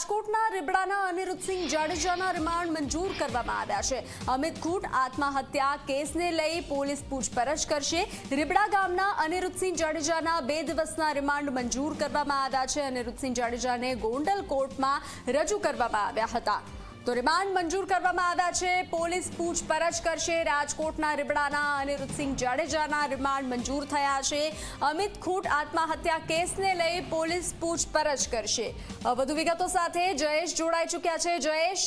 રાજકોટના રીબડાના અનિરુદ્ધસિંહ જાડેજાના રિમાન્ડ મંજૂર કરવામાં આવ્યા છે. અમિત ખૂટ આત્મહત્યા કેસને લઈ પોલીસ પૂછપરછ કરશે. રીબડા ગામના અનિરુદ્ધસિંહ જાડેજાના બે દિવસના રિમાન્ડ મંજૂર કરવામાં આવ્યા છે. અનિરુદ્ધસિંહ જાડેજાને ગોંડલ કોર્ટમાં રજૂ કરવામાં આવ્યા હતા. તો રિમાન્ડ મંજૂર કરવામાં આવ્યા છે. પોલીસ પૂછપરછ કરશે. રાજકોટના રીબડાના અનિરુદ્ધસિંહ જાડેજાના રિમાન્ડ મંજૂર થયા છે. અમિત ખૂટ આત્મહત્યા કેસને લઈ પોલીસ પૂછપરછ કરશે. વધુ વિગતો સાથે જયેશ જોડાઈ ચૂક્યા છે. જયેશ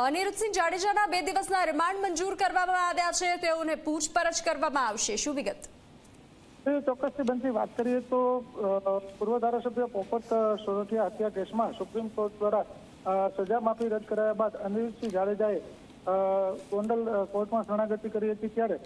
અનિરુદ્ધસિંહ જાડેજાના બે દિવસના રિમાન્ડ મંજૂર કરવામાં આવ્યા છે. તેઓને પૂછપરછ કરવામાં આવશે. શું વિગત? ચોક્કસ બનતી વાત કરીએ તો પૂર્વ ધારાસભ્ય પોપટ સોરઠિયા હત્યા કેસમાં સુપ્રીમ કોર્ટ દ્વારા સજા માફી રદ કરાયા બાદ અનિરુદ્ધસિંહ જાડેજાએ ગોંડલ કોર્ટમાં શરણાગતિ કરી હતી ત્યારે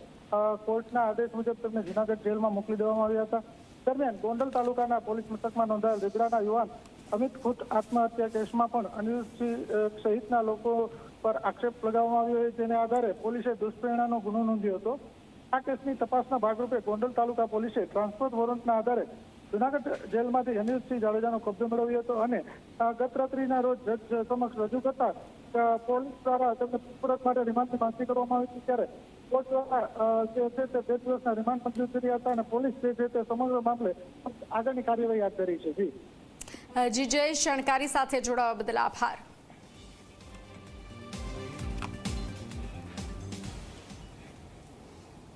કોર્ટના આદેશ મુજબ તેમને જુનાગઢ જેલમાં મોકલી દેવામાં આવ્યા હતા. દરમિયાન ગોંડલ તાલુકાના પોલીસ મથકમાં નોંધાયેલ રીબડાના યુવાન અમિત ખુદ આત્મહત્યા કેસમાં પણ અનિરુદ્ધસિંહ અ, સહિતના લોકો પર આક્ષેપ લગાવવામાં આવ્યો જેને આધારે પોલીસે દુષ્પ્રેરણાનો ગુનો નોંધ્યો હતો. આ કેસની તપાસના ભાગરૂપે ગોંડલ તાલુકા પોલીસે ટ્રાન્સપોર્ટ વોરંટના આધારે જુનાગઢ જેલમાંથી અનિરુદ્ધસિંહ જાડેજાનો કબજો મેળવ્યો હતો અને ગત રાત્રિના રોજ જજ સમક્ષ રજૂ કરતા પોલીસ દ્વારા તેમને પૂછપરછ માટે રિમાન્ડની માંગણી કરવામાં આવી હતી. ત્યારે કોર્ટ દ્વારા જે છે તે બે દિવસના રિમાન્ડ મંજૂર કર્યા હતા અને પોલીસ જે તે સમગ્ર મામલે આગળની કાર્યવાહી હાથ ધરી છે. જી. જી જયેશ જાણકારી સાથે જોડાવા બદલ આભાર.